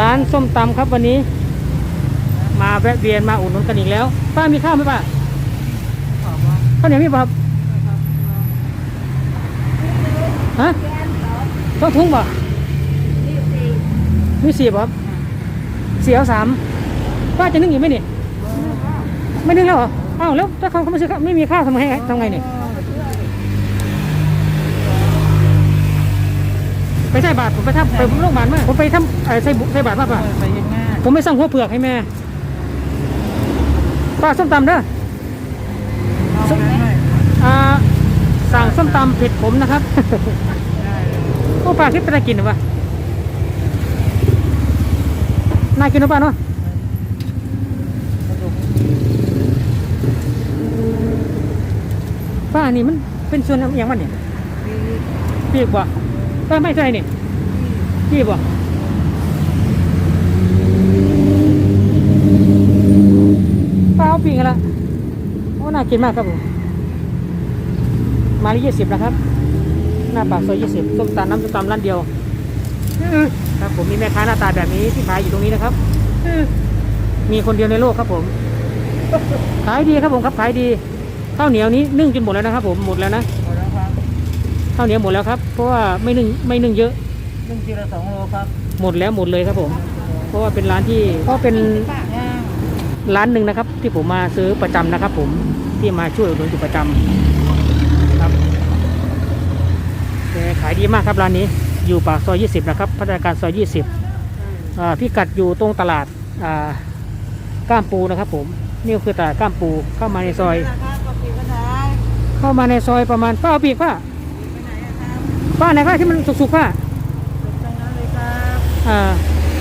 ร้านส้มตำครับวันนี้ มาแวะเวียนมาอุดหนุนกันอีกแล้ว ป้ามีข้าวไหมป้าข้าวเหนียวมีป่ะครับฮะต้องทุ่งป่ะมีสี่ป่ะครับสี่เอาสามป้าจะนึ่งอีกไหมนี่ไม่นึ่งแล้วเหรออ้าวแล้วถ้าเขาเขาไม่ซื้อไม่มีข้าวทำไงทำไงเนี่ย ไปใส่บาตรผมไปทำไปโรงพยาบาลมาผมไปทำเอ่อใส่บุใส่บาตรมาป่ะไปยังไงผมไม่สั่งหัวเผือกให้แม่ป้าส้มตำเด้อเอาได้ไหมอ่าสั่งส้มตำเผ็ดผมนะครับ ได้เลยโอ้ป้าคิดเป็นอะไรกินหรือวะน่ากินหรือเปล่าเนาะกระดูกป้านี่มันเป็นส่วนอย่างมันเนี่ยดีปีกบ่ ป้าไม่ใช่นี่ปีกบ่ป้าเอาปีกกันละโอ้น่ากินมากครับผมมาที่ยี่สิบนะครับ หน้าปากซอยยี่สิบส้มตำน้ำส้มตำร้านเดียวครับผมมีแม่ค้าหน้าตาแบบนี้ที่ขายอยู่ตรงนี้นะครับมีคนเดียวในโลกครับผม ขายดีครับผมครับขายดีข้าวเหนียวนี้นึ่งจนหมดแล้วนะครับผมหมดแล้วนะ หมดแล้วครับ ข้าวเหนียวหมดแล้วครับ เพราะว่าไม่นึ่งไม่นึ่งเยอะหนึ่งกิโลสองโลครับหมดแล้วหมดเลยครับผม เพราะว่าเป็นร้านที่เพราะเป็นย่างร้านหนึ่งนะครับ ที่ผมมาซื้อประจำนะครับ ผมที่มาช่วยอุดหนุนอยู่ประจำครับแต่ขายดีมากครับร้านนี้อยู่ปากซอย 20 นะครับ พัฒนาการซอย 20อ่าพิกัดอยู่ตรงตลาดอ่าก้ามปูนะครับ ผมนี่ก็คือตลาดก้ามปูเข้ามาในซอยราคาก็ปีก็ได้เข้ามาในซอยประมาณป้าเอาปีกป้า ไปไหนอะครับ ป้าไหนป้าที่มันสุกๆป้าตรงนั้นเลยครับอ่า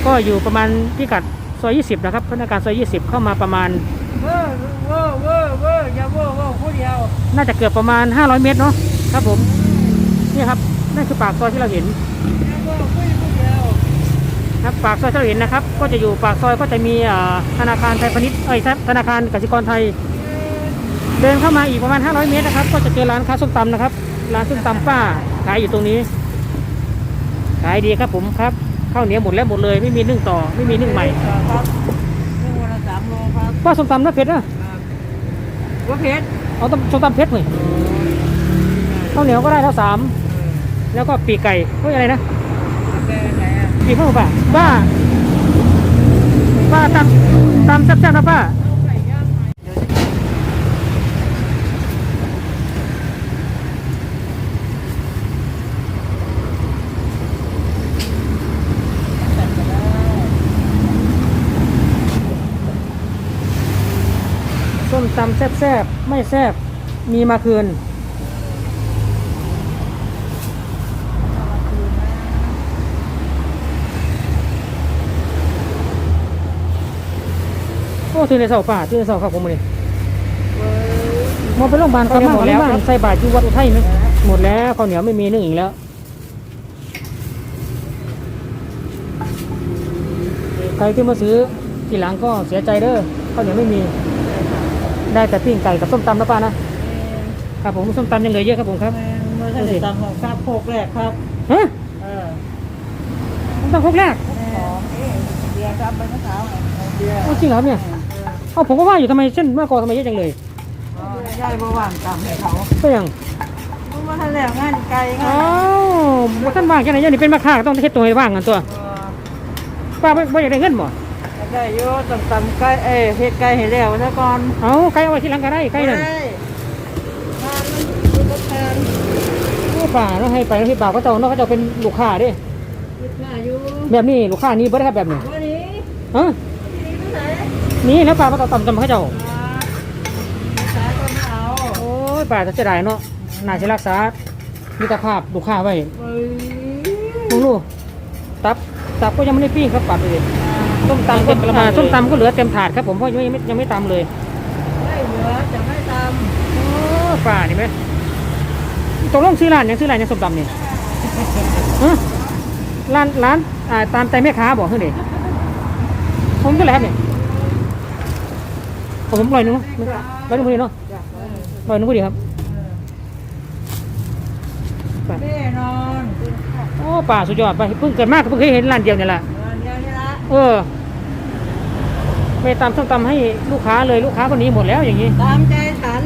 ก็อยู่ประมาณพิกัดซอย20นะครับพนักงานซอย20 เข้ามาประมาณเวอร์เวอร์เวอร์เวอร์อย่าเวอร์เวอร์ผู้เดียวน่าจะเกือบประมาณ 500 เมตรเนาะครับผมนี่ครับนั่นคือปากซอยที่เราเห็นอย่าเวอร์ผู้ผู้เดียวครับปากซอยที่เราเห็นนะครับ ก็จะอยู่ปากซอยก็จะมีอ่าธนาคารไทยพาณิชย์เอ้ยธนาคารกสิกรไทย เดินเข้ามาอีกประมาณ 500 เมตรนะครับ ก็จะเจอร้านค้าส้มตำนะครับร้านส้มตำป้า ขายอยู่ตรงนี้ ขายดีครับผมครับข้าวเหนียวหมดแล้วหมดเลย ไม่มีนึ่งต่อไม่มีนึ่งใหม่ครับหนึ่งวันละสามโลครับป้าส้มตำน่าเผ็ดนะว่าเพชรเอาตำส้มตำเผ็ดหน่อยข้าวเหนียวก็ได้เท่าสามแล้วก็ปีกไก่เฮ้ยอะไรนะแกไหนอะปีกข้าวป้าป้าป้าตำตำแซ่บๆนะป้า ไก่ย่างไหม ส้ม ตำแซ่บๆ ไม่แซ่บ มีมาคืน โอ้ตื่นในเสาป่าตื่นในเสาครับผมเลยมองไปโรงพยาบาลครับหมดแล้วใส่บาตรอยู่วัดอุทัยไหมหมดแล้วข้าวเหนียวไม่มีนึ่งอีกแล้วใครที่มาซื้อทีหลังก็เสียใจเด้อข้าวเหนียวไม่มี ได้แต่ปิ้งไก่กับส้มตำนะป้านะครับผมส้มตำยังเหลือเยอะครับผมครับเมื่อท่านได้ตังค์ของครับโคกแรกครับฮะเออส้มตำครกแรกสองเอ๊ะเบียร์ครับใบมะขามเบียร์เอาจริงเหรอครับเนี่ยเอาผมก็ว่าอยู่ทำไมเส้นมะกอกทำไมเยอะจังเลยอ๋อย่ายเมื่อวานตามให้เขาก็ยังเมื่อท่านแล้วงานไกลครัอ้าบวว่าท่านว่างแค่ไหนยังนี่เป็นมาค้าก็ต้องเฮ็ดตัวให้ว่างกันตัวเออป้าไม่ไม่อยากได้เงินบ่ ได้อยู่ตำตำไก่เอ้ยเฮ็ดไก่ให้แล้วซะก่อนเอาไก่เอาไว้ที่หลังก็ได้ไก่นั่นได้ทานมันคือบ่ทานโอ้ป่าเราให้ไปที่ป่าก็เจ้าเนาะเขาเจ้าเป็นลูกค้าเด้คิดหน้าอยู่แบบนี้ลูกค้านี่บ่ได้ครับแบบนี้วันนี้ฮะนี่ไปไหนนี่แล้วป่ามาต่อต่ำต่ำเขาเจ้าอ่าสายก็ไม่เอาโอ้ยป่าจะเสียดายเนาะน่าจะรักษามิตรภาพลูกค้าไว้เอ้ย มึงรู้ตับตับก็ยังไม่ได้ปิ้งครับปัดเลย ส้มตำก็อ่าส้มตำก็เหลือเต็มถาดครับผมเพราะยังไม่ยังไม่ตำเลยไม่เหลือจะไม่ตำโอ้ป่านี่ไหมตกลงซื้อร้านยังซื้อร้านยังส้มตำนี่ฮะร้านร้านอ่าตามใจแม่ค้าบอกเฮ้ยนี่ผมก็แล้วเนี่ยเอาผมลอยหนึงเนาะลอยหนึงพอดีเนาะลอยหนึงพอดีครับไปแน่นอน โอ้ป่าสุดยอดไปเพิ่งเกิดมากเพิ่งเคยเห็นร้านเดียวนี่แหละเออเดี๋ยวนี้ละโเออ ไม่ตำส้มตำให้ลูกค้าเลยลูกค้าคนนี้หมดแล้วอย่างนี้ตามใจฉัน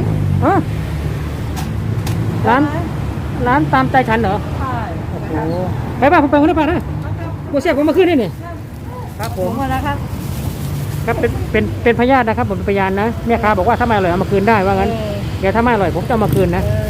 ฮะร้าน ร้านตามใจฉันเหรอใช่โอ้ไปบ้านผมไปคนละบ้านนะโมเสียผมมาขึ้นนี่นี่ครับผผมมมาแล้วครับครับเป็นเป็นเป็นพยานนะครับผมเป็นพยานนะแม่ค้าบอกว่าถ้าไม่อร่อยเอามาคืนได้ว่างั้นเออเดี๋ยวถ้าไม่อร่อยผมจะเอามาคืนนะเออ